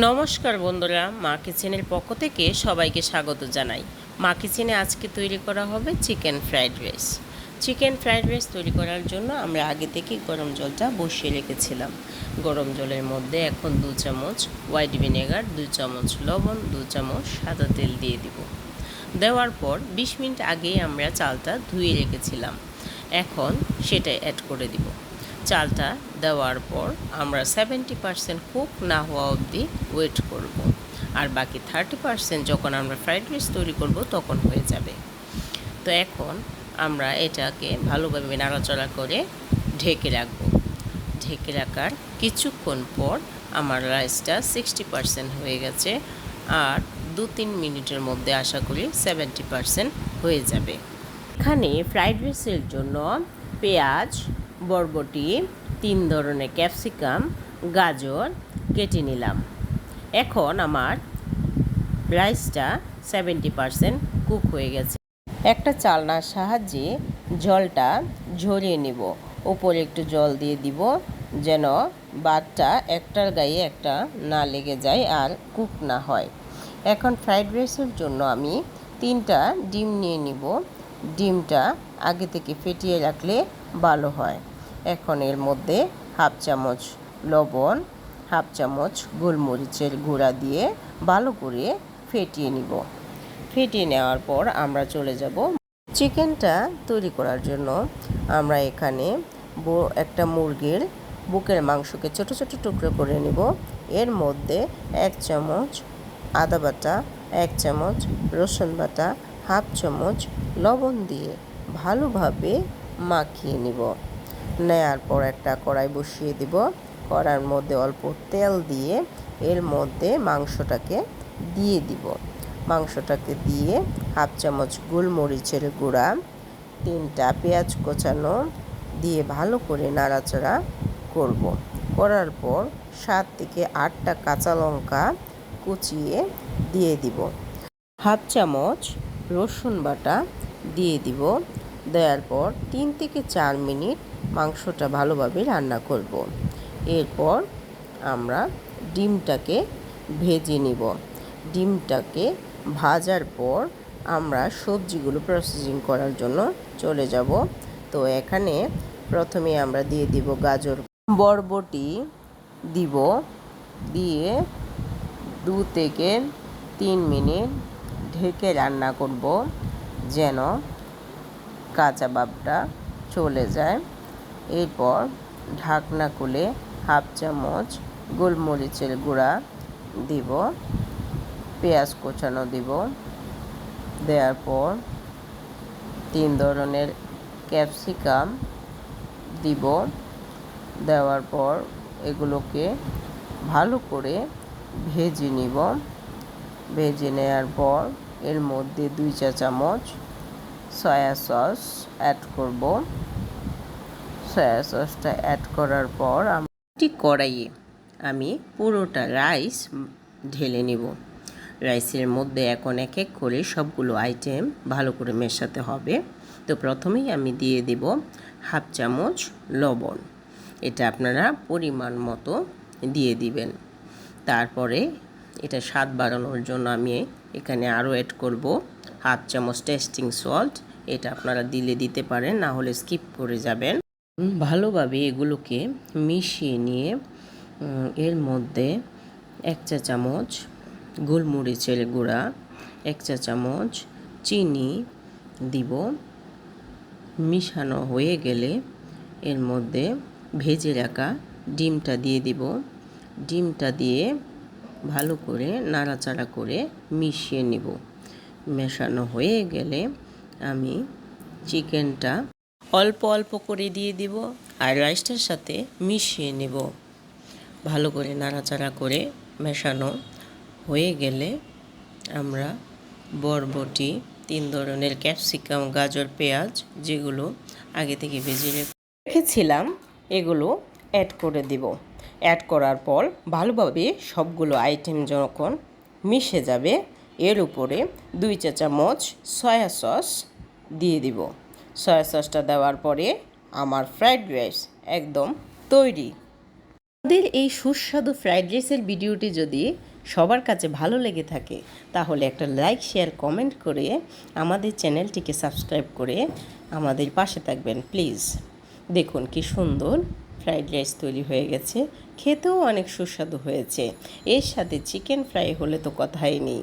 নমস্কার বন্ধুরা, মা কিচেনের পক্ষ থেকে সবাইকে স্বাগত জানাই। মা কিচেনে আজকে তৈরি করা হবে chicken fried rice. Chicken fried rice তৈরি করার জন্য আমরা আগে থেকেই গরম জলটা বসিয়ে রেখেছিলাম। গরম জলের মধ্যে এখন দু চামচ হোয়াইট ভিনেগার, দু চামচ লবণ, দু চামচ সাদা তেল দিয়ে দিব। দেওয়ার পর বিশ মিনিট আগেই আমরা চালটা ধুয়ে রেখেছিলাম। এখন সেটা অ্যাড করে দিব। চালটা দেওয়ার পর আমরা সেভেন্টি পারসেন্ট কুক না হওয়া অবধি ওয়েট করব। আর বাকি থার্টি পারসেন্ট যখন আমরা ফ্রাইড রাইস তৈরি করব তখন হয়ে যাবে। তো এখন আমরা এটাকে ভালোভাবে নাড়াচড়া করে ঢেকে রাখব। ঢেকে রাখার কিছুক্ষণ পর আমার রাইসটা সিক্সটি পারসেন্ট হয়ে গেছে আর দু তিন মিনিটের মধ্যে আশা করি সেভেন্টি পারসেন্ট হয়ে যাবে। এখানে ফ্রাইড রাইসের জন্য পেঁয়াজ বরবটি, তিন ধরনের ক্যাপসিকাম, গাজর, কেটে নিলাম। এখন আমার রাইসটা সেভেন্টি পারসেন্ট কুক হয়ে গেছে। একটা চালনার সাহায্যে জলটা ঝরিয়ে নিব। উপরে একটু জল দিয়ে দিব, যেন বাদটা একটার গায়ে একটা না লেগে যায় আর কুক না হয়। এখন ফ্রাইড রাইসের জন্য আমি তিনটা ডিম নিয়ে নিব। ডিমটা আগে থেকে ফেটিয়ে রাখলে ভালো হয়। এখন এর মধ্যে হাফ চামচ লবণ, হাফ চামচ গোলমরিচের গুঁড়া দিয়ে ভালো করে ফেটিয়ে নিব। ফেটিয়ে নেওয়ার পর আমরা চলে যাব চিকেনটা তৈরি করার জন্য। আমরা এখানে একটা মুরগির বুকের মাংসকে ছোট ছোট টুকরো করে নিব। এর মধ্যে এক চামচ আদা বাটা, এক চামচ রসুন বাটা, হাফ চামচ লবণ দিয়ে ভালোভাবে মাখিয়ে নিব। নেয়ার পর একটা কড়াই বসিয়ে দিব। কড়ার মধ্যে অল্প তেল দিয়ে এর মধ্যে মাংসটাকে দিয়ে দিব। মাংসটাকে দিয়ে হাফ চামচ গোলমরিচের গুঁড়া, তিনটা পেঁয়াজ কোচানো দিয়ে ভালো করে নাড়াচাড়া করব। করার পর সাত থেকে আটটা কাঁচা লঙ্কা কুচিয়ে দিয়ে দিব। হাফ চামচ রসুন বাটা দিয়ে দিব। দেওয়ার পর তিন থেকে চার মিনিট মাংসটা ভালোভাবে রান্না করব। এরপর আমরা ডিমটাকে ভেজে নিব। ডিমটাকে ভাজার পর আমরা সবজিগুলো প্রসেসিং করার জন্য চলে যাব। তো এখানে প্রথমে আমরা দিয়ে দিব গাজর। বরবটি দিব দিয়ে দু থেকে তিন মিনিট ঢেকে রান্না করব যেন কাঁচা বাপটা চলে যায়। এরপর ঢাকনা খুলে হাফ চামচ গোলমরিচের গুঁড়া দিব, পেঁয়াজ কোচানো দিব। দেওয়ার পর তিন ধরনের ক্যাপসিকাম দিব। দেওয়ার পর এগুলোকে ভালো করে ভেজে নিব। ভেজে নেওয়ার পর এর মধ্যে দুই চা চামচ সয়া সস অ্যাড করব। সয়া সসটা অ্যাড করার পর আমি কড়াইয়ে আমি পুরোটা রাইস ঢেলে নেব। রাইসের মধ্যে এখন এক এক করে সবগুলো আইটেম ভালো করে মেশাতে হবে। তো প্রথমেই আমি দিয়ে দেব হাফ চামচ লবণ। এটা আপনারা পরিমাণ মতো দিয়ে দিবেন। তারপরে এটা স্বাদ বাড়ানোর জন্য আমি এখানে আরও অ্যাড করব হাফ চামচ টেস্টিং সল্ট এটা আপনারা দিলে দিতে পারেন, না হলে স্কিপ করে যাবেন। ভালোভাবে এগুলোকে মিশিয়ে নিয়ে এর মধ্যে এক চা চামচ গোলমরিচের গুঁড়া, এক চা চামচ চিনি দিব। মিশানো হয়ে গেলে এর মধ্যে ভেজে রাখা ডিমটা দিয়ে দিব। ডিমটা দিয়ে ভালো করে নাড়াচাড়া করে মিশিয়ে নিব। মেশানো হয়ে গেলে আমি চিকেনটা অল্প অল্প করে দিয়ে দিব আর রাইসটার সাথে মিশিয়ে নেব। ভালো করে নাড়াচাড়া করে মেশানো হয়ে গেলে আমরা বরবটি, তিন ধরনের ক্যাপসিকাম গাজর, পেঁয়াজ যেগুলো আগে থেকে ভেজে রেখেছিলাম, এগুলো অ্যাড করে দিব। অ্যাড করার পর ভালোভাবে সবগুলো আইটেম যখন মিশে যাবে, এর উপরে দুই চা চামচ সয়া সস দিয়ে দিব। সয়া সসটা দেওয়ার পরে আমার ফ্রাইড রাইস একদম তৈরি। আমাদের এই সুস্বাদু ফ্রাইড রাইসের ভিডিওটি যদি সবার কাছে ভালো লেগে থাকে, তাহলে একটা লাইক, শেয়ার, কমেন্ট করে আমাদের চ্যানেলটিকে সাবস্ক্রাইব করে আমাদের পাশে থাকবেন, প্লিজ। দেখুন কি সুন্দর ফ্রাইড রাইস তৈরি হয়ে গেছে, খেতেও অনেক সুস্বাদু হয়েছে। এর সাথে চিকেন ফ্রাই হলে তো কথাই নেই।